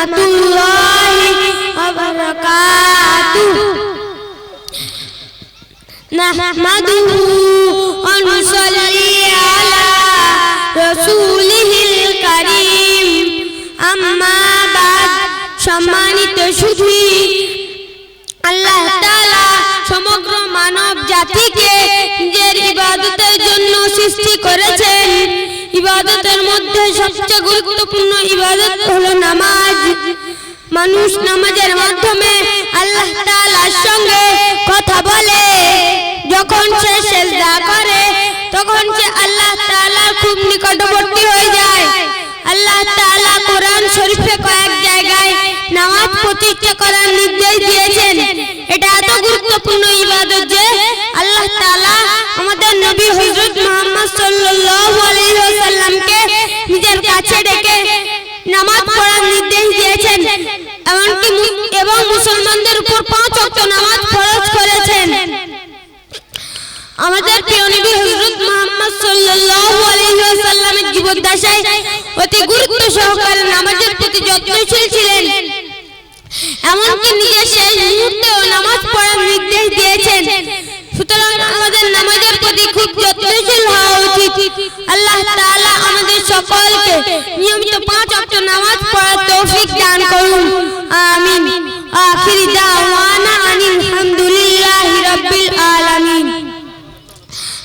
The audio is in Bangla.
রহমাতুল্লাহি ওয়া বারাকাতুহু نحمده ونصلي على رسوله الكريم أما بعد সম্মানিত সুধী আল্লাহ তাআলা সমগ্র মানব জাতিকে নিজের ইবাদতের জন্য সৃষ্টি করেছেন ইবাদতের মধ্যে সবচেয়ে গুরুত্বপূর্ণ ইবাদত হলো নামাজ মানুষ নামাজের মাধ্যমে আল্লাহ তাআলার সঙ্গে কথা বলে। যখন সে সেজদা করে, তখন সে আল্লাহ তাআলার খুব নিকটবর্তী হয়ে যায়। আল্লাহ তাআলা কোরআন শরীফে কয়েক জায়গায় নামাজ প্রতিষ্ঠা করার নির্দেশ দিয়েছেন। আমাদের প্রিয় নবী হযরত মুহাম্মদ সাল্লাল্লাহু আলাইহি ওয়াসাল্লামের জীবদ্দশায় অতি গুরুত্ব সহকারে নামাজের প্রতি যত্নশীল ছিলেন। এমনকি নিজের শেষ মুহূর্তেও নামাজ পড়ার নির্দেশ দিয়েছেন। সুতরাং আমাদের নামাজের প্রতি খুব যত্নশীল হওয়া উচিত। আল্লাহ তাআলা আমাদের সকলকে নিয়মিত